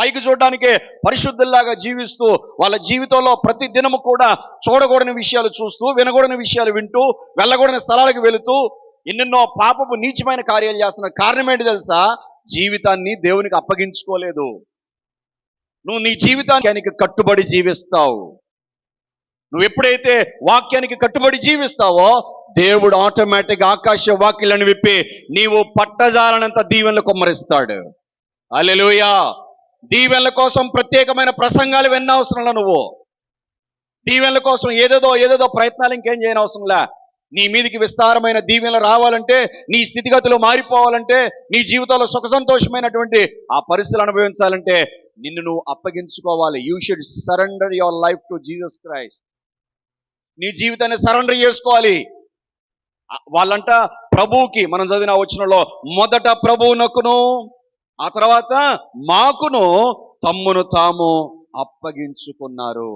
పైకి చూడడానికే పరిశుద్ధుల్లాగా జీవిస్తూ వాళ్ళ జీవితంలో ప్రతి దినము కూడా చూడకూడని విషయాలు చూస్తూ వినకూడని విషయాలు వింటూ వెళ్ళకూడని స్థలాలకు వెళుతూ ఎన్నెన్నో పాపపు నీచమైన కార్యాలు చేస్తున్నారు కారణం ఏంటి తెలుసా? జీవితాన్ని దేవునికి అప్పగించుకోలేదు. నువ్వు నీ జీవితానికి కట్టుబడి జీవిస్తావు. నువ్వు ఎప్పుడైతే వాక్యానికి కట్టుబడి జీవిస్తావో దేవుడు ఆటోమేటిక్ ఆకాశ వాక్యాలను విప్పి నీవు పట్టజాలనంత దీవెనలు కుమ్మరిస్తాడు. అలెలుయా దీవెనల కోసం ప్రత్యేకమైన ప్రసంగాలు విన్నవసరంలా నువ్వు. దీవెనల కోసం ఏదేదో ఏదేదో ప్రయత్నాలు ఇంకేం చేయనవసరంలా నీ మీదికి విస్తారమైన దీవెనలు రావాలంటే నీ స్థితిగతులు మారిపోవాలంటే నీ జీవితంలో సుఖ సంతోషమైనటువంటి ఆ పరిస్థితులు అనుభవించాలంటే నిన్ను నువ్వు అప్పగించుకోవాలి. You should surrender your life to Jesus Christ నీ జీవితాన్ని సరెండర్ చేసుకోవాలి. వాళ్ళంట ప్రభువుకి మనం చదివిన వచనంలో మొదట ప్రభువునకును ఆ తర్వాత మాకును తమ్మును తాము అప్పగించుకున్నారు.